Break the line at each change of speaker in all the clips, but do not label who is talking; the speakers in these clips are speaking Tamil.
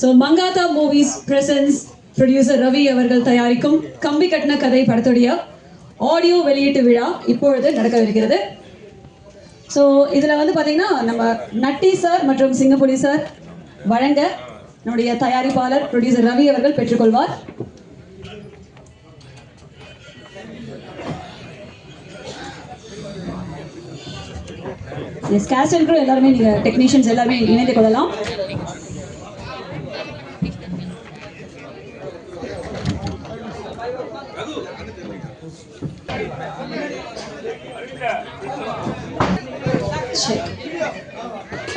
So Mankatha movies presents producer Ravi அவர்கள் தயாரிக்கும் கம்பி கட்டின கதை படத்துடைய ஆடியோ வெளியீட்டு விழா இப்பொழுது நடக்கவிருக்கிறது. ஸோ இதில் வந்து பார்த்தீங்கன்னா நம்ம நட்டி சார் மற்றும் சிங்கப்பூடி சார் வழங்க நம்முடைய தயாரிப்பாளர் ப்ரொடியூசர் ரவி அவர்கள் பெற்றுக்கொள்வார். எஸ் கேஸ்ட் எல்லாருமே நீங்கள் டெக்னீஷியன்ஸ் எல்லாருமே இணைந்து கொள்ளலாம்.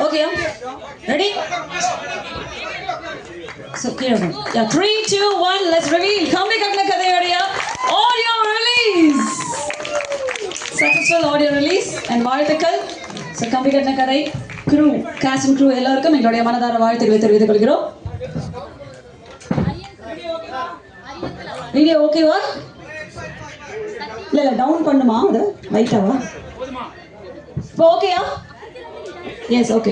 ஓகே ரெடி ஸோ கீழே யா three two one let's reveal கம்பி கட்டின கதையுடைய audio release successful audio release and வாழ்த்துக்கள். ஸோ கம்பி கட்டின கதை க்ரூ காஸ்ட் அண்ட் க்ரூ எல்லாருக்கும் எங்களுடைய மனதார வாழ்த்துக்களை தெரிவித்துக் கொள்கிறோம். வீடியோ ஓகேவா இல்லை இல்லை டவுன் பண்ணுமா அது? லைட்டாவா இப்போ ஓகேயா எஸ் ஓகே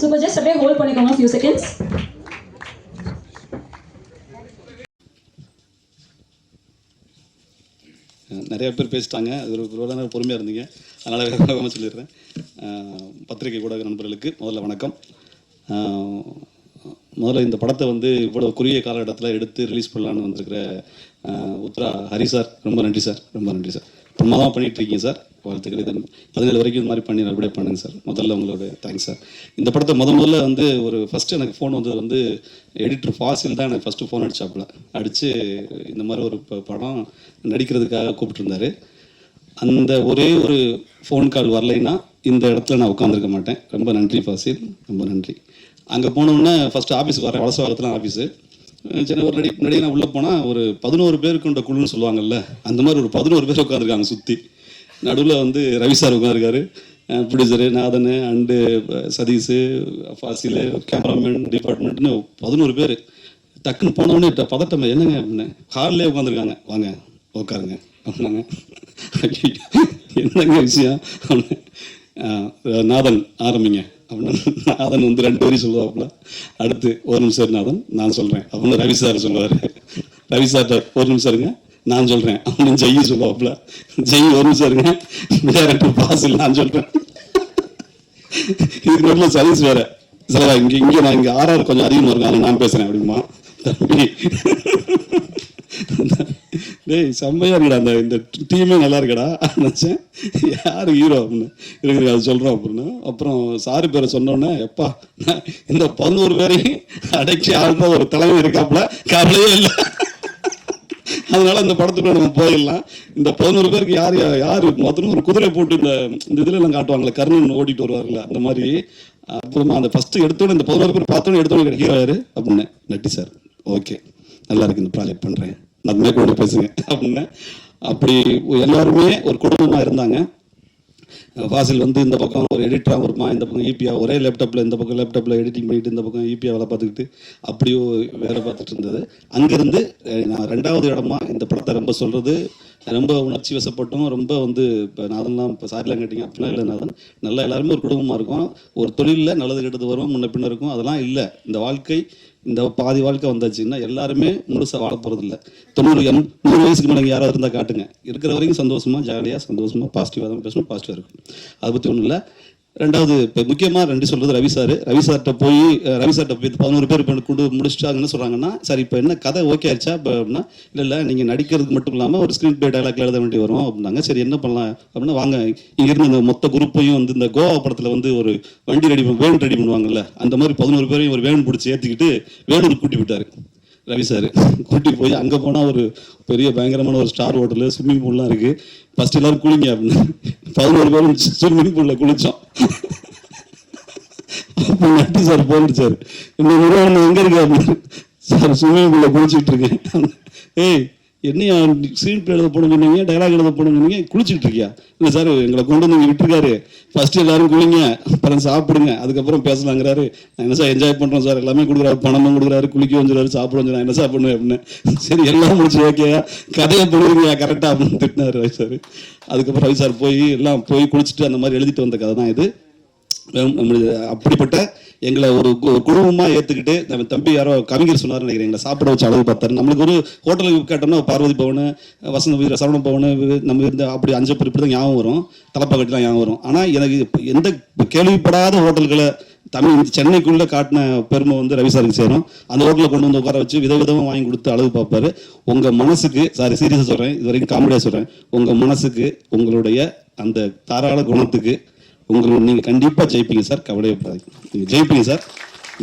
சூப்பர் ஜஸ்ட் அப்படியே ஹோல்ட் பண்ணிக்கோங்க ஃபியூ செகண்ட்ஸ்
நிறைய பேர் பேசிட்டாங்க. அது ஒரு ஒரு நேரம் பொறுமையாக இருந்தீங்க. அதனால் வேகமாக சொல்லிடுறேன். பத்திரிகை ஊடக நண்பர்களுக்கு முதல்ல வணக்கம். முதல்ல இந்த படத்தை வந்து இவ்வளோ குறுகிய காலகட்டத்தில் எடுத்து ரிலீஸ் பண்ணலான்னு வந்திருக்கிற உத்ரா ஹரி சார் ரொம்ப நன்றி சார் ரொம்ப நன்றி சார். நம்ம பண்ணிட்டு இருக்கீங்க சார். வாழ்த்துக்கள். இது பதினேழு வரைக்கும் இது மாதிரி பண்ணி நல்லபடியாக பண்ணுங்க சார். முதல்ல உங்களோட தேங்க்ஸ் சார். இந்த படத்தை முத முதல்ல வந்து ஒரு ஃபஸ்ட்டு எனக்கு ஃபோன் வந்தது வந்து எடிட்டர் ஃபாசில் தான் எனக்கு ஃபஸ்ட்டு ஃபோன் அடிச்சாப்புல. அடித்து இந்த மாதிரி ஒரு ப- படம் நடிக்கிறதுக்காக கூப்பிட்டுருந்தாரு. அந்த ஒரே ஒரு ஃபோன் கால் வரலைன்னா இந்த இடத்துல நான் உட்காந்துருக்க மாட்டேன். ரொம்ப நன்றி ஃபாசில் ரொம்ப நன்றி. அங்கே போனோன்னே ஃபஸ்ட்டு ஆஃபீஸ் வரேன் வலசவாகத்தில் ஆஃபீஸு சின்ன ஒரு நடி நடிகை நான் உள்ளே போனால் ஒரு பதினோரு பேர் கொண்ட குழுன்னு சொல்லுவாங்கல்ல அந்த மாதிரி ஒரு பதினோரு பேர் உட்காந்துருக்காங்க சுற்றி நடுவில் வந்து ரவி சார் உட்காந்துருக்காரு producer Nathan and Satish Fazil cameraman டிபார்ட்மெண்ட்னு பதினோரு பேர். டக்குன்னு போனோடனே பதட்டம் என்னங்க அப்படின்னு. ஹார்லேயே உட்காந்துருக்காங்க வாங்க உட்காருங்க அப்படின்னாங்க. என்னங்க விஷயம் நாதன் ஆரம்பிங்க. அப்படின்னு நாதன் வந்து ரெண்டு வரி சொல்லுவாப்புல. அடுத்து ஒரு நிமிஷம் நாதன் நான் சொல்கிறேன் அப்படின்னு ரவி சார் சொல்லுவார். ரவி சார் ஒரு நிமிஷம் இருங்க நான் சொல்கிறேன் அப்படின்னு ஜெய் சொல்லுவாப்புல. ஜெய் ஒரு நிமிஷம் இருங்க டேரக்டர் பாசில் நான் சொல்கிறேன் இதுக்கு நடுவில் சதீஷ் வேற. சார் இங்கே இங்கே நான் இங்கே ஆர்ஆர் கொஞ்சம் அதிகமாக இருக்காங்க நான் பேசுகிறேன் அப்படிமா தம்பி. டேய் செம்மையா இருக்குடா அந்த இந்த டீமே நல்லா இருக்குடா நினச்சேன். யார் ஹீரோ அப்படின்னு. இருக்கு அது சொல்கிறோம் அப்படின்னு. அப்புறம் சாரு பேரை சொன்னோன்னே எப்பா இந்த பதினோரு பேரையும் அடைச்சி ஆழ்ந்த ஒரு தலைமை இருக்காப்புல கவலையே இல்லை. அதனால அந்த படத்துக்கு நம்ம போயிடலாம். இந்த பதினோரு பேருக்கு யார் யார்? மொத்தம் ஒரு குதிரை போட்டு இந்த இந்த இதில் எல்லாம் காட்டுவாங்களே கர்ணன் ஓடிட்டு வருவார்ல அந்த மாதிரி. அப்புறமா அந்த ஃபஸ்ட்டு எடுத்தோன்னே இந்த பதினோரு பேர் பார்த்தோன்னே எடுத்தோன்னே ஹீரோ யார்? அப்படின்னு. நட்டி சார். ஓகே. நல்லா இருக்கு இந்த ப்ராஜெக்ட் பண்ணுறேன் பண்றேன் நான் கொண்டு பேசுங்க அப்படின்னு அப்படி எல்லாருமே ஒரு குடும்பமாக இருந்தாங்க. ஃபாசில் வந்து இந்த பக்கம் ஒரு எடிட்டராக வருமா இந்த பக்கம் ஈபியா ஒரே லேப்டாப்பில் இந்த பக்கம் லேப்டாப்பில் எடிட்டிங் பண்ணிட்டு இந்த பக்கம் ஈபியா வேலை பார்த்துக்கிட்டு அப்படியோ வேலை பார்த்துட்டு இருந்தது. அங்கேருந்து நான் ரெண்டாவது இடமா இந்த படத்தை ரொம்ப சொல்கிறது ரொம்ப உணர்ச்சி வசப்பட்டோம் ரொம்ப வந்து இப்போ நாதன்லாம் இப்போ சாரிலாம் கேட்டிங்க அப்படிலாம் இல்லை நாதன். நல்லா எல்லாருமே ஒரு குடும்பமாக இருக்கும். ஒரு தொழிலில் நல்லது கெட்டது வரும் முன்ன பின்ன இருக்கும். அதெல்லாம் இல்லை. இந்த வாழ்க்கை இந்த பாதி வாழ்க்கை வந்தாச்சுன்னா எல்லாருமே முழுசாக வாழ போகிறதில்ல தொண்ணூறு எண் நூறு வயசுக்கு மேலே யாராவது இருந்தால் காட்டுங்க. இருக்கிற வரைக்கும் சந்தோஷமா ஜாலியாக சந்தோஷமா பாசிட்டிவாக தான் பேசணும் பாசிட்டிவாக இருக்கும் அதை பற்றி ஒன்றும் இல்லை. ரெண்டாவது இப்போ முக்கியமாக ரெண்டு சொல்கிறது ரவி சார். ரவி சார்கிட்ட போய் ரவி சார்கிட்ட போய் பதினோரு பேர் இப்போ கொண்டு முடிச்சிட்டாங்கன்னு சொல்கிறாங்கன்னா சரி இப்போ என்ன கதை ஓகே ஆயிடுச்சா? இப்போ அப்படின்னா இல்லை இல்லை நீங்கள் நடிக்கிறதுக்கு மட்டும் இல்லாமல் ஒரு ஸ்க்ரீன் பே டைலாக் எழுத வேண்டி வரும். அப்படின்னாங்க. சரி என்ன பண்ணலாம்? அப்படின்னா வாங்க இங்கேருந்து இந்த மொத்த குரூப்பையும் வந்து இந்த கோவா படத்தில் வந்து ஒரு வண்டி ரெடி வேன் ரெடி பண்ணுவாங்கல்ல அந்த மாதிரி பதினோரு பேரையும் ஒரு வேன் பிடிச்சி ஏற்றிக்கிட்டு வேலூர் கூட்டி விட்டார் ரவி சார் கூட்டி போய் அங்கே போனால் ஒரு பெரிய பயங்கரமான ஒரு ஸ்டார் ஹோட்டலு ஸ்விம்மிங் பூல்லாம் இருக்குது ஃபஸ்ட் எல்லோரும் குளிங்க அப்படின்னு. பதினோரு பேரும் ஸ்விம்மிங் பூலில் குளித்தோம் அப்போ நட்டி சார் போனிச்சார் இந்த நிறுவனம் எங்கே இருக்கு? அப்படின்னு. சார் ஸ்விம்மிங் பூலில் குளிச்சுட்டு இருக்கேன். ஏய் என்னையா ஸ்க்ரீன் பிளே எழுத போன சொன்னீங்க டைலாக் எழுத போன சொன்னீங்க குளிச்சுட்டு இருக்கியா? இல்லை சார் எங்களை கொண்டு வந்து விட்டுருக்காரு. ஃபர்ஸ்ட் எல்லாரும் குளிங்க அப்புறம் சாப்பிடுங்க அதுக்கப்புறம் பேசலாங்கிறாரு. நான் என்ன சார் என்ஜாய் பண்ணுறோம் சார் எல்லாமே கொடுக்குறாரு பணமும் கொடுக்குறாரு குளிக்க வந்துடுறாரு சாப்பிட வந்துடுறாரு என்ன சார் பண்ணுவேன் அப்படின்னு. சரி எல்லாம் முடிச்சு ஓகேயா கதையை பண்ணுவீங்க கரெக்டாக அப்படின்னு திட்டினார் ரவி சார் அதுக்கப்புறம் ரவி சார் போய் எல்லாம் போய் குளிச்சுட்டு அந்த மாதிரி எழுதிட்டு வந்த கதை தான் இது வெறும் அப்படிப்பட்ட எங்களை ஒரு கு- ஒரு குடும்பமாக ஏற்றுக்கிட்டு நம்ம தம்பி யாரோ கவிஞர் சொன்னார் நினைக்கிறேன். எங்களை சாப்பிட வச்சு அளவு பார்த்தாரு. நம்மளுக்கு ஒரு ஹோட்டலுக்கு கேட்டோம்னா பார்வதி பவன் வசந்த வீர சரவண போகணும் நம்ம இருந்த அப்படி அஞ்சு பேர் இப்படி தான் ஞாபகம் வரும். தலப்பாக்கட்டிலாம் ஞாபகம் வரும். ஆனால் எனக்கு எந்த கேள்விப்படாத ஹோட்டல்களை தமிழ் சென்னைக்குள்ளே காட்டின பெருமை வந்து ரவி சாருக்கு சேரும். அந்த ஹோட்டலில் கொண்டு வந்து உட்கார வச்சு விதவிதமாக வாங்கி கொடுத்து அளவு பார்ப்பாரு. உங்கள் மனசுக்கு சாரி சீரியஸாக சொல்கிறேன் இது வரைக்கும் காமெடியாக சொல்கிறேன் உங்கள் மனசுக்கு உங்களுடைய அந்த தாராள குணத்துக்கு உங்களுக்கு நீங்கள் கண்டிப்பாக ஜெயிப்பீங்க சார் கவலையப்படாதீங்க. நீங்கள் ஜெயிப்பீங்க சார்.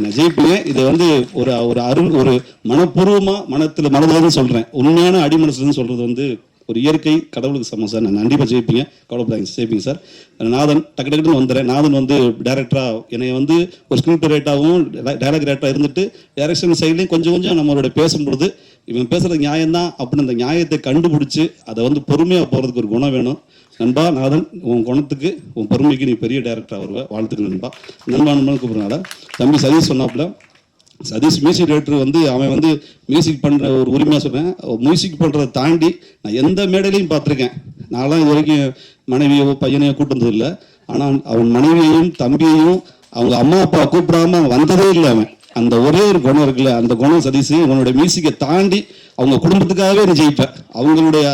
நான் ஜெயிப்பீங்க. இது வந்து ஒரு ஒரு அருள் ஒரு மனப்பூர்வமாக மனத்தில் மனதிலிருந்து சொல்கிறேன் உண்மையான அடிமனசுலேருந்து சொல்கிறது வந்து ஒரு இயற்கை கடவுளுக்கு சமம் சார். நான் கண்டிப்பாக ஜெயிப்பீங்க. கவலைப்படாதீங்க. ஜெயிப்பீங்க சார். நாதன் டக்கு டக்குன்னு வந்துடுறேன். நாதன் வந்து டேரக்டராக என்னை வந்து ஒரு ஸ்கிரிப்ட் ரேட்டாகவும் டைலாக் ரேட்டாக இருந்துட்டு டேரக்ஷன் சைட்லையும் கொஞ்சம் கொஞ்சம் நம்மளோட பேசும்பொழுது இவன் நியாயம் நியாயம்தான் அப்படின்னு அந்த நியாயத்தை கண்டுபிடிச்சி அதை வந்து பொறுமையாக போகிறதுக்கு ஒரு குணம் வேணும். நண்பா நாதன் உன் குணத்துக்கு உன் பொறுமைக்கு நீ பெரிய டேரக்டர் வருவ. வாழ்த்துக்கள் நண்பா. நண்பா நண்பன் கூப்பிடுறாடா தம்பி சதீஷ் சொன்னாப்புல சதீஷ் மியூசிக் டைரக்டர் வந்து அவன் வந்து மியூசிக் பண்ணுற ஒரு உரிமையாக சொன்னேன் மியூசிக் பண்ணுறதை தாண்டி நான் எந்த மேடையிலையும் பார்த்துருக்கேன். நான்லாம் இது வரைக்கும் மனைவியோ பையனையோ கூட்டு இல்லை ஆனால் அவன் மனைவியையும் தம்பியையும் அவங்க அம்மா அப்பா கூப்பிடாம அவன் வந்ததே இல்லை அவன். அந்த ஒரே ஒரு குணம் இருக்குல்ல அந்த குணம் சதீஷ் உன்னோட மியூசிக்கை தாண்டி அவங்க குடும்பத்துக்காகவே நீ ஜெயிப்ப. அவங்களுடைய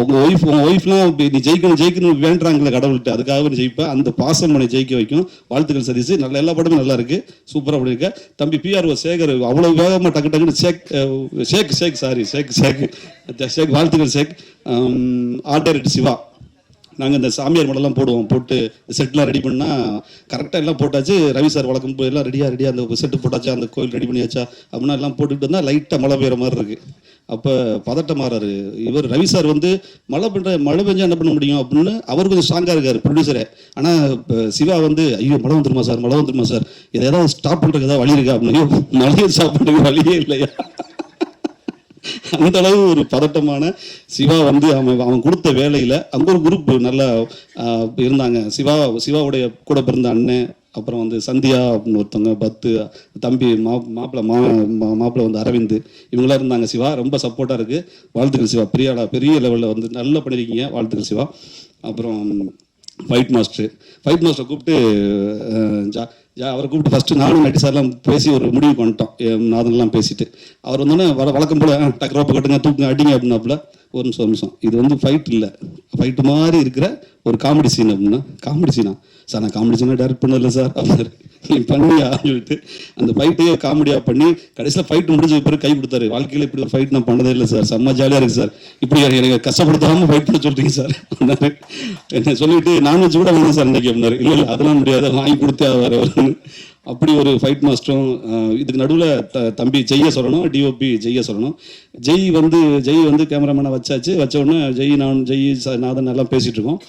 உங்க ஒய்ஃப் உங்க ஒய்ஃப்லாம் நீ ஜெயிக்கணும் ஜெயிக்கணும் வேண்டாங்களே கடவுள்கிட்ட அதுக்காகவே நீ ஜெயிப்ப. அந்த பாசம் உன்னை ஜெயிக்க வைக்கும். வாழ்த்துக்கள் சதீஷ். நல்ல எல்லா படமும் நல்லா இருக்கு. சூப்பராக பண்ணியிருக்க தம்பி பிஆர்ஓ சேகர் அவ்வளவு வேகமாக டக்கு டக்குன்னு ஷேக் ஷேக் ஷேக் சாரி ஷேக் ஷேக். ஷேக் வாழ்த்துக்கள் ஷேக். ஆர்டர் சிவா. நாங்கள் இந்த சாமியார் மடலாம் போடுவோம். போட்டு செட்லாம் ரெடி பண்ணால் கரெக்டாக எல்லாம் போட்டாச்சு. ரவி சார் வழக்கம் போய் எல்லாம் ரெடியாக ரெடியாக அந்த செட்டு போட்டாச்சா அந்த கோயில் ரெடி பண்ணியாச்சா அப்படின்னா எல்லாம் போட்டுக்கிட்டு வந்தால் லைட்டாக மழை பெய்கிற மாதிரி இருக்குது அப்போ பதட்டமாறாரு. இவர் ரவி சார் வந்து மழை பண்ணுற மழை பெஞ்சா என்ன பண்ண முடியும்? அப்படின்னு அவர் கொஞ்சம் ஸ்ட்ராங்காக இருக்கார் ப்ரொடியூசரே ஆனால் இப்போ சிவா வந்து ஐயோ மழை வந்துருமா சார்? மழை வந்துருமா சார்? இதை ஏதாவது ஸ்டாப் பண்ணுறதுக்கு ஏதாவது வழி இருக்கா? அப்படின்னு மழையை ஸ்டாப் பண்ணுறதுக்கு வழியே இல்லையா? அந்த அளவு ஒரு பதட்டமான சிவா வந்து அவன் அவன் கொடுத்த வேலையில் அங்கே ஒரு குரூப் நல்லா இருந்தாங்க. சிவா சிவாவுடைய கூட பிறந்த அண்ணன் அப்புறம் வந்து சந்தியா அப்படின்னு ஒருத்தவங்க பத்து தம்பி மா மாப்பிள்ள மா மா- வந்து அரவிந்த் இவங்களாம் இருந்தாங்க சிவா. ரொம்ப சப்போர்ட்டாக இருக்குது வாழ்த்துக்கள் சிவா. பெரிய பெரிய லெவலில் வந்து நல்லா பண்ணியிருக்கீங்க வாழ்த்துக்கள் சிவா. அப்புறம் ஃபைட் மாஸ்டர் ஃபைட் மாஸ்டரை கூப்பிட்டு ஜா ஜா அவரை கூப்பிட்டு ஃபஸ்ட்டு நானும் நட்டி சார்லாம் பேசி ஒரு முடிவுக்கு வந்துட்டோம் என் நாதன்லாம் பேசிட்டு. அவர் வந்தோடனே வர வழக்கம் போல டக்கரோப்பை கட்டுங்க தூக்குங்க அடிங்க அப்படின்னாப்புல. ஒரு நிமிஷம் ஒரு நிமிஷம். இது வந்து ஃபைட் இல்லை. ஃபைட்டு மாதிரி இருக்கிற ஒரு காமெடி சீன் அப்படின்னா காமெடி சீனா சார் நான் காமெடி சீனாக டேரக்ட் பண்ணல சார். அப்படின்னாரு நீ பண்ணியா சொல்லிட்டு அந்த ஃபைட்டையே காமெடியாக பண்ணி கடைசியில் ஃபைட் முடிஞ்ச பிறகு கை கொடுத்தாரு. வாழ்க்கையில் இப்படி ஒரு ஃபைட் நான் பண்ணதே இல்லை சார். செம்ம ஜாலியாக இருக்குது சார். இப்படி எனக்கு கஷ்டப்படுத்தாமல் ஃபைட் பண்ண சொல்கிறீங்க சார். அப்படின்னாரு. என்ன சொல்லிட்டு நான்வெஜ் கூட வேணும் சார் இன்றைக்கி அப்படின்னாரு. இல்லை இல்லை அதெல்லாம் முடியாது. வாங்கி கொடுத்தே வர அப்படி ஒரு ஃபைட் மாஸ்டரும் இதுக்கு நடுவில் தம்பி ஜெய்ய சொல்லணும் டிஓபி ஜெய்ய சொல்லணும். ஜெய் வந்து ஜெய் வந்து கேமராமேனை வச்சாச்சு. வச்ச உடனே ஜெய் நான் ஜெய் சார் நாதன் எல்லாம் பேசிகிட்டு இருக்கோம்.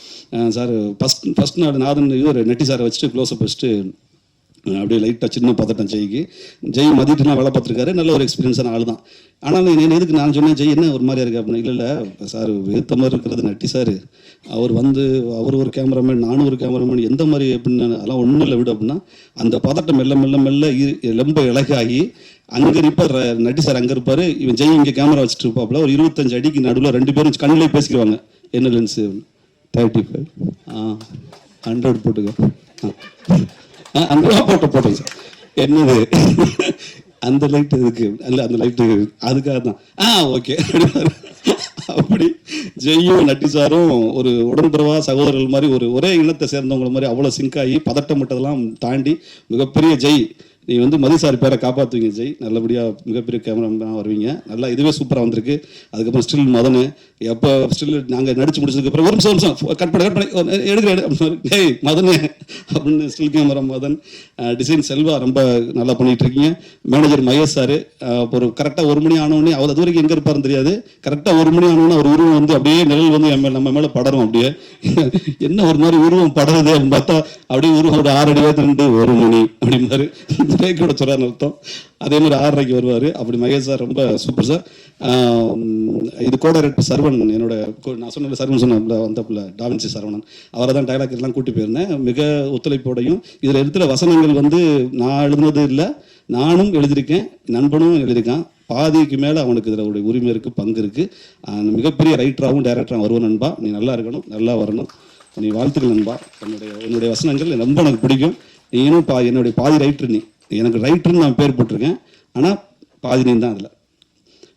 சார் ஃபஸ்ட் ஃபஸ்ட் நாள் நாதன் இது ஒரு நெட்டி சாரை வச்சுட்டு க்ளோஸ்அப் வச்சுட்டு அப்படியே லைட்டாக சின்ன பதட்டம் ஜெய்க்கு ஜெய் மதிட்டுலாம் வேலை பார்த்துருக்காரு. நல்ல ஒரு எக்ஸ்பீரியன்ஸான ஆள் தான் ஆனால் என்ன எதுக்கு நான் சொன்னேன்? ஜெய் என்ன ஒரு மாதிரி இருக்கு அப்படின்னு? இல்லை இல்லை சார் ஏற்ற மாதிரி இருக்கிறது நட்டி சார். அவர் வந்து அவர் ஒரு கேமராமேன் நானும் ஒரு கேமராமேன் எந்த மாதிரி எப்படின்னு அதெல்லாம் ஒன்றும் இல்லை விடு அப்படின்னா அந்த பதட்டம் மெல்ல மெல்ல மெல்ல ரொம்ப இலகாகி அங்கே இருப்பார் நட்டி சார் அங்கே இருப்பார். இவன் ஜெய் இங்கே கேமரா வச்சுட்டு இருப்பாப்புல. ஒரு இருபத்தஞ்சு அடிக்கு நடுவில் ரெண்டு பேரும் கண்ணிலே பேசிக்குவாங்க. என்ன லென்ஸு தேர்ட்டி ஃபைவ் ஆ ஹண்ட்ரட் போட்டுக்க. ஆ. அந்த போட்டோ போட்டோம் சார் என்னது? அந்த லைட் இருக்கு அல்ல அந்த லைட்டு அதுக்காக தான். ஆ ஓகே அப்படி ஜெய்யும் நட்டி சாரும் ஒரு உடன்பிறவா சகோதரர்கள் மாதிரி ஒரு ஒரே இனத்தை சேர்ந்தவங்களை மாதிரி அவ்வளோ சிங்க் ஆகி பதட்டமிட்டதெல்லாம் தாண்டி மிகப்பெரிய ஜெய். நீ வந்து மதி சார் பேரை காப்பாற்றுவீங்க ஜெய். நல்லபடியாக மிகப்பெரிய கேமராமேனாக வருவீங்க. நல்லா இதுவே சூப்பராக வந்திருக்கு. அதுக்கப்புறம் ஸ்டில் மதனு. எப்போ ஸ்டில் நாங்கள் நடிச்சு முடிச்சதுக்கப்புறம் ஒரு நிமிஷம் ஒரு நிமிஷம். கட் பண்ண கட் பண்ணி. எடுக்கிற எடு அப்படின்னு டேய் மதனு. அப்படின்னு still camera Madan. Design Selva ரொம்ப நல்லா பண்ணிகிட்டு இருக்கீங்க. Manager Mahesh sir. ஒரு கரெக்டாக ஒரு மணி ஆனோடனே அவர் அது வரைக்கும் எங்கே இருப்பாருன்னு தெரியாது. கரெக்டாக ஒரு மணி ஆனவுடனே ஒரு உருவம் வந்து அப்படியே நிழல் வந்து என் நம்ம மேலே படரும் அப்படியே. என்ன ஒரு மாதிரி உருவம் படருது அப்படின்னு பார்த்தா அப்படியே உருவம் ஒரு ஆறு அடியாக திரண்டு ஒரு மணி அப்படின்னாரு கூட சொல்றாரு அர்த்தம். அதே மாதிரி ஆறரைக்கு வருவார். அப்படி மகேஷ் சார் ரொம்ப சூப்பர் சார் இது கோட ரெட் சரவணன் என்னோட நான் சொன்ன சர்வன் சொன்ன வந்தப்பில் டாவின்சி சரவணன். அவரை தான் டைலாக் எல்லாம் கூட்டி போயிருந்தேன். மிக ஒத்துழைப்போடையும் இதில் இருக்கிற வசனங்கள் வந்து நான் எழுதுனது இல்லை நானும் எழுதியிருக்கேன் நண்பனும் எழுதியிருக்கான். பாதிக்கு மேலே அவனுக்கு இதில் ஒரு உரிமை இருக்குது பங்கு இருக்குது மிகப்பெரிய ரைட்டராகவும் டைரக்டராகவும் வருவன் நண்பா. நீ நல்லா இருக்கணும் நல்லா வரணும். நீ வாழ்த்துக்கள் நண்பா. என்னுடைய என்னுடைய வசனங்கள் ரொம்ப எனக்கு பிடிக்கும். நீனும் பா என்னுடைய பாதி ரைட்ரு நீ. எனக்கு ரைட்டர்னு நான் பேர் போட்டிருக்கேன். ஆனால் பாதி நீ தான் அதில்.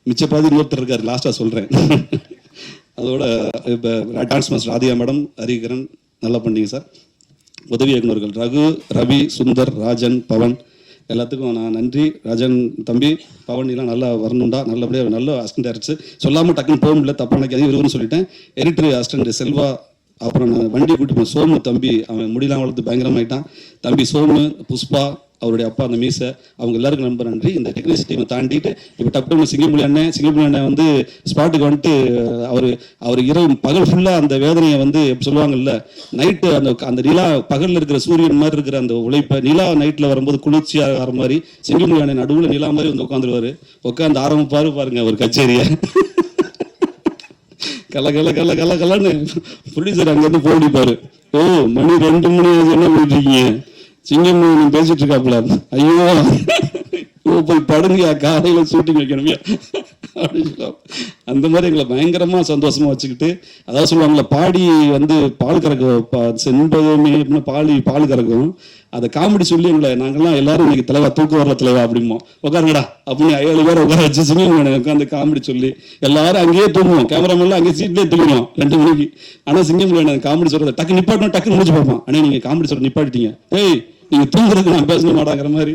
மிச்ச பாதி இன்னொருத்தர் இருக்கார் லாஸ்ட்டாக சொல்கிறேன் அதோட இப்போ dance master Radhika madam Hariharan நல்லா பண்ணீங்க சார் உதவி இயக்குனர்கள் ரகு ரவி சுந்தர் ராஜன் பவன் எல்லாத்துக்கும் நான் நன்றி. ராஜன் தம்பி பவன் எல்லாம் நல்லா வரணும்டா. நல்லபடியாக நல்ல அசிஸ்டன்ட் டேரக்டர் சொல்லாமல் டக்குன்னு போக முடியல தப்பான நினைக்காதீங்க இவருன்னு சொல்லிட்டேன். எடிட்டர் அசிஸ்டன்ட் செல்வா அப்புறம் நான் வண்டி கூட்டிட்டு போய் சோமு தம்பி அவன் முடியெல்லாம் வளர்த்து பயங்கரமாயிட்டான். தம்பி சோமு புஷ்பா அவருடைய அப்பா அந்த மீசை. அவங்க எல்லாருக்கும் ரொம்ப நன்றி. இந்த டெக்னிக்ஸ் டீமை தாண்டிட்டு இப்போ டப்புனு சிங்கமொழி அண்ணன் சிங்கமொழி அண்ணன் வந்து ஸ்பாட்டுக்கு வந்துட்டு அவர் அவர் இரவு பகல் ஃபுல்லாக அந்த வேதனையை வந்து எப்படி சொல்லுவாங்கல்ல நைட்டு அந்த அந்த நிலா பகலில் இருக்கிற சூரியன் மாதிரி இருக்கிற அந்த உழைப்பை நிலா நைட்டில் வரும்போது குளிர்ச்சியாக வர மாதிரி சிங்கமொழி அண்ணன் நடுவில் நிலா மாதிரி வந்து உட்காந்துருவாரு. உட்காந்து ஆரம்பிப்பாரு பாருங்க ஒரு கச்சேரியை. கல கல கல கல கலன்னு ப்ரொடியூசர் அங்கேருந்து போடிப்பாரு ஓ மணி ரெண்டு மணி என்ன பண்ணிட்டு இருக்கீங்க? சிங்கம் பேசிட்டு இருக்காப்புல ஐயோ ஓ போய் படுங்கயா காலையில ஷூட்டிங் வைக்கணுமையா. அப்படின்னு அந்த மாதிரி எங்களை பயங்கரமா சந்தோஷமா வச்சுக்கிட்டு அதாவது சொல்லுவாங்கல்ல பாடி வந்து பால் கறக்கும் பா- அப்படின்னு பாலி பால் கறக்கும். அதை காமெடி சொல்லி எங்களை நாங்கெல்லாம் எல்லாரும் இன்னைக்கு தலைவா தூக்கு வரல தலைவா அப்படிமோ உட்காருங்கடா அப்படின்னு ஏழு பேர் உட்கார வச்சு சிங்கம் உட்காந்து காமெடி சொல்லி எல்லாரும் அங்கேயே தூங்குவோம். கேமராமேன்லாம் அங்கேயே சீட்லேயே தூங்குவோம் ரெண்டு மணிக்கு. ஆனா சிங்கம் காமெடி சொல்றது டக்கு நிப்பாட்டணும் டக்கு முடிச்சு பார்ப்போம் அண்ணே நீங்க காமெடி சொல்ற நிப்பாட்டிட்டீங்க. ஏய் நீங்கள் தூங்குறதுக்கு நான் பேச மாட்டாங்கிற மாதிரி.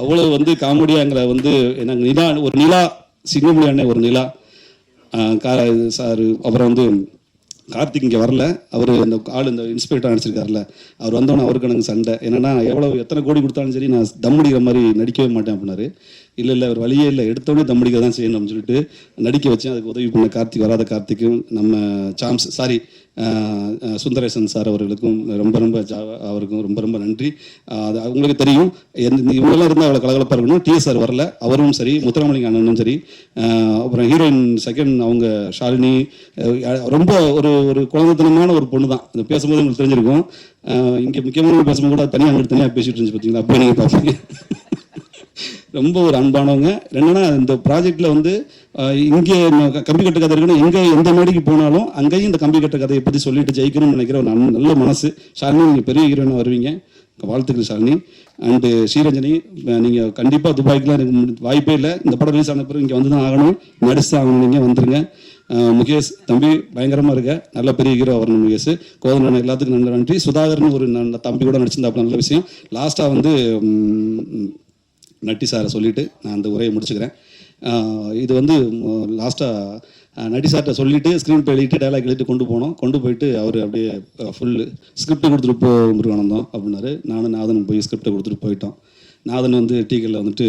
அவ்வளோ வந்து காமெடியாங்கிற வந்து எனக்கு நிலா ஒரு நிலா சிங்கமொழி அண்ணன் ஒரு நிலா. கார சார் அப்புறம் வந்து கார்த்திக் இங்கே வரல. அவர் அந்த ஆள் இந்த இன்ஸ்பெக்டர் நடிச்சிருக்காருல்ல அவர் வந்தோன்னே அவருக்கு எனக்கு சண்டை. என்னன்னா எவ்வளோ எத்தனை கோடி கொடுத்தாலும் சரி நான் தம் அடிக்கிற மாதிரி நடிக்கவே மாட்டேன் அப்படின்னாரு. இல்லை இல்லை அவர் வழியே இல்லை. எடுத்தோடனே தம் அடிக்க தான் செய்யணும் அப்படின்னு சொல்லிட்டு நடிக்க வச்சேன். அதுக்கு உதவி பண்ண கார்த்திக் வராத கார்த்திக்கும் நம்ம சாம்ஸ் சாரி சுந்தரேசன் சார் அவர்களுக்கும் ரொம்ப ரொம்ப ஜா- அவருக்கும் ரொம்ப ரொம்ப நன்றி. அது அவங்களுக்கு தெரியும். எந்த இந்த இவங்கெல்லாம் இருந்தால் அவ்வளோ கலகலப்பாக இருக்கணும். டிஎஸ் சார் வரல. அவரும் சரி முத்துராமலிங்க அண்ணனும் சரி. அப்புறம் ஹீரோயின் செகண்ட் அவங்க ஷாலினி ரொம்ப ஒரு ஒரு குழந்தைத்தனமான ஒரு பொண்ணு தான் இது பேசும்போது உங்களுக்கு தெரிஞ்சிருக்கும். இங்கே முக்கியமான பேசும்போது கூட தனியாக அங்கே தனியாக பேசிட்டு இருந்துச்சு பார்த்தீங்களா அப்போ நீங்கள் பார்ப்பீங்க ரொம்ப ஒரு அன்பானவங்க. என்னன்னா இந்த ப்ராஜெக்டில் வந்து இங்கே நம்ம கம்பி கட்ட கதை இருக்குன்னா எங்கே எந்த மேடைக்கு போனாலும் அங்கேயும் இந்த கம்பி கட்ட கதையை பற்றி சொல்லிட்டு ஜெயிக்கணும்னு நினைக்கிற ஒரு நல்ல- நல்ல மனசு. ஷாலினி நீங்கள் பெரிய ஹீரோயினா வருவீங்க. வாழ்த்துக்கள் ஷாலினி. அண்டு ஸ்ரீரஞ்சனி நீங்கள் கண்டிப்பாக துபாய்க்குலாம் எனக்கு வாய்ப்பே இல்லை. இந்த படம் ரிலீஸ் ஆன பிறகு இங்கே வந்து தான் ஆகணும். நடிச்சு ஆகணும். நீங்கள் வந்துருங்க. முகேஷ் தம்பி பயங்கரமாக இருக்க. நல்ல பெரிய ஹீரோ வரணும் முகேஷ். கோதன் எல்லாத்துக்கும் நல்ல நன்றி. சுதாகர்னு ஒரு நல்ல தம்பி கூட நடிச்சிருந்தாப்புல நல்ல விஷயம். லாஸ்ட்டாக வந்து நட்டி சாரை சொல்லிவிட்டு நான் அந்த உரையை முடிச்சுக்கிறேன். இது வந்து லாஸ்ட்டாக நட்டி சார்கிட்ட சொல்லிட்டு ஸ்க்ரீன் பே எழுதிட்டு டைலாக் எழுதிட்டு கொண்டு போனோம். கொண்டு போயிட்டு அவர் அப்படியே ஃபுல்லு ஸ்கிரிப்ட் கொடுத்துட்டு போ முருகானந்தம் அப்படின்னாரு. நானும் நாதனும் போய் ஸ்கிரிப்டை கொடுத்துட்டு போயிட்டோம். நாதன் வந்து டீக்கல்ல வந்துட்டு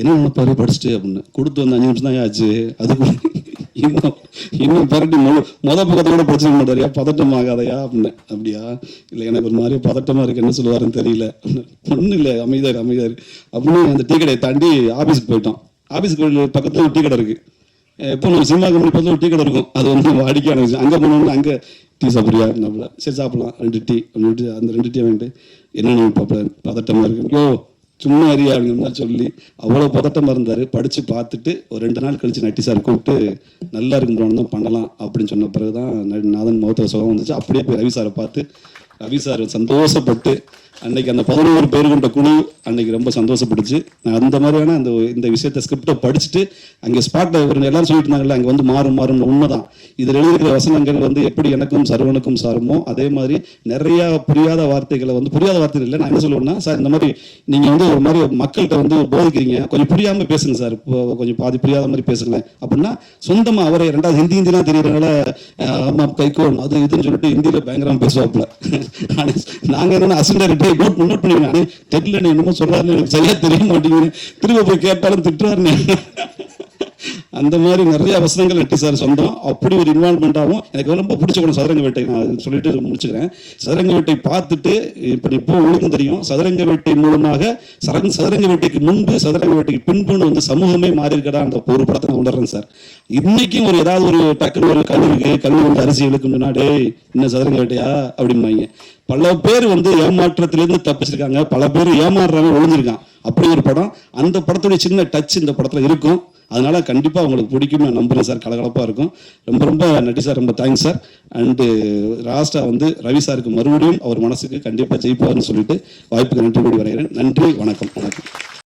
என்ன நினைப்பாரு படிச்சுட்டு அப்படின்னு. கொடுத்து வந்து அஞ்சு நிமிஷம் தான் ஆச்சு. அதுக்கு இன்னும் இன்னும் பரட்டி முழு மொத பக்கத்தோட பிரச்சனை படிச்சுக்க பதட்டம் ஆகாதையா? அப்படின்னு அப்படியா? இல்லை எனக்கு ஒரு மாதிரி பதட்டமா இருக்கு. என்ன சொல்லுவாருன்னு தெரியல. ஒன்றும் இல்லை அமைதியார் அமைதியார் அப்படின்னு அந்த டீ கடையை தாண்டி ஆஃபீஸுக்கு போயிட்டோம் ஆஃபீஸுக்கு பக்கத்துல ஒரு டீ கடை இருக்கு. எப்போ நம்ம சினிமா கம்பெனி பக்கத்தில் ஒரு டீ கடை இருக்கும். அது வந்து வாடிக்கையான விஷயம் அங்கே போனோம்னா அங்கே டீ சாப்பிட்றியா? நம்மள சரி சாப்பிடலாம். ரெண்டு டீ. அப்படின்ட்டு அந்த ரெண்டு டீ வாங்கிட்டு என்னென்ன பாப்பல பதட்டமா இருக்கு. யோ சும்மா அறியா அப்படிங்கிற சொல்லி அவ்வளோ பதட்டமாக இருந்தார். படித்து பார்த்துட்டு ஒரு ரெண்டு நாள் கழித்து நட்டி சார் கூப்பிட்டு நல்லா இருக்கும் தான் பண்ணலாம் அப்படின்னு சொன்ன பிறகு தான் நாதன் முகத்தில் சுகம் வந்துச்சு. அப்படியே போய் ரவி சாரை பார்த்து ரவி சார் சந்தோஷப்பட்டு அன்னைக்கு அந்த பதினோரு பேர் கொண்ட குழு அன்னைக்கு ரொம்ப சந்தோஷப்பட்டுச்சு நான் அந்த மாதிரியான அந்த இந்த விஷயத்தை ஸ்கிரிப்டை படிச்சுட்டு அங்கே ஸ்பாட்டில் ஒரு எல்லாரும் சொல்லிட்டு இருந்தாங்கல்ல அங்கே வந்து மாறும் மாறும் உண்மைதான். இதில் எழுதியிருக்கிற வசனங்கள் வந்து எப்படி எனக்கும் சரவணுக்கும் சாருமோ அதே மாதிரி நிறைய புரியாத வார்த்தைகளை வந்து புரியாத வார்த்தைகள் இல்லை நான் என்ன சொல்லுவேன்னா சார் இந்த மாதிரி நீங்கள் வந்து ஒரு மாதிரி மக்கள்கிட்ட வந்து போதிக்கிறீங்க. கொஞ்சம் புரியாமல் பேசுங்க சார். இப்போ கொஞ்சம் பாதி புரியாத மாதிரி பேசுங்களேன். அப்படின்னா சொந்தமாக அவரை ரெண்டாவது ஹிந்தி ஹிந்திலாம் தெரியறதுனால அம்மா கைக்கோணும் அது இதுன்னு சொல்லிட்டு ஹிந்தியில் பயங்கரமாக பேசுவாப்புல. நாங்க என்ன அசிஸ்டன்ட் நோட் நோட் பண்ணிடுவேன் தெரியல நீ என்னமோ சொல்றாருன்னு எனக்கு சரியா தெரிய மாட்டேங்குது. திரும்ப போய் கேட்டாலும் திட்டுறாருன்னு அந்த மாதிரி நிறைய வசனங்கள் நட்டி சார் சொந்தம். அப்படி ஒரு இன்வால்மெண்ட்டாகவும் எனக்கு ரொம்ப பிடிச்ச கூட சதுரங்க வேட்டை நான் சொல்லிட்டு முடிச்சுக்கிறேன். சதுரங்க வேட்டை பார்த்துட்டு இப்போ இப்போ உங்களுக்கும் தெரியும். சதுரங்க வேட்டை மூலமாக சரங்க சதுரங்க வேட்டைக்கு முன்பு சதுரங்க வேட்டைக்கு பின்புன்னு வந்து சமூகமே மாறி இருக்கடா அந்த ஒரு படத்தை நான் உணர்றேன் சார். இன்னைக்கும் ஒரு ஏதாவது ஒரு டக்குனு ஒரு கல்லுக்கு கல்லு வந்து அரிசி இழுக்கும் முன்னாடி இன்னும் சதுரங்க வேட்டையா அப்படிம்பாங்க. பல பேர் வந்து ஏமாற்றத்திலேருந்து தப்பிச்சிருக்காங்க. பல பேர் ஏமாறுறாங்க ஒழிஞ்சிருக்கான் அப்படி ஒரு படம். அந்த படத்துடைய சின்ன டச் இந்த படத்துல இருக்கும். அதனால கண்டிப்பாக உங்களுக்கு பிடிக்கும் நான் நம்புறேன் சார். கலகலப்பாக இருக்கும். ரொம்ப ரொம்ப நன்றி சார். ரொம்ப தேங்க்ஸ் சார். அண்டு லாஸ்ட்டாக வந்து ரவி சாருக்கு மறுபடியும் அவர் மனசுக்கு கண்டிப்பாக ஜெயிப்பார்னு சொல்லிட்டு வாய்ப்புக்கு நன்றி கூடி வரைகிறேன் நன்றி வணக்கம். வணக்கம்.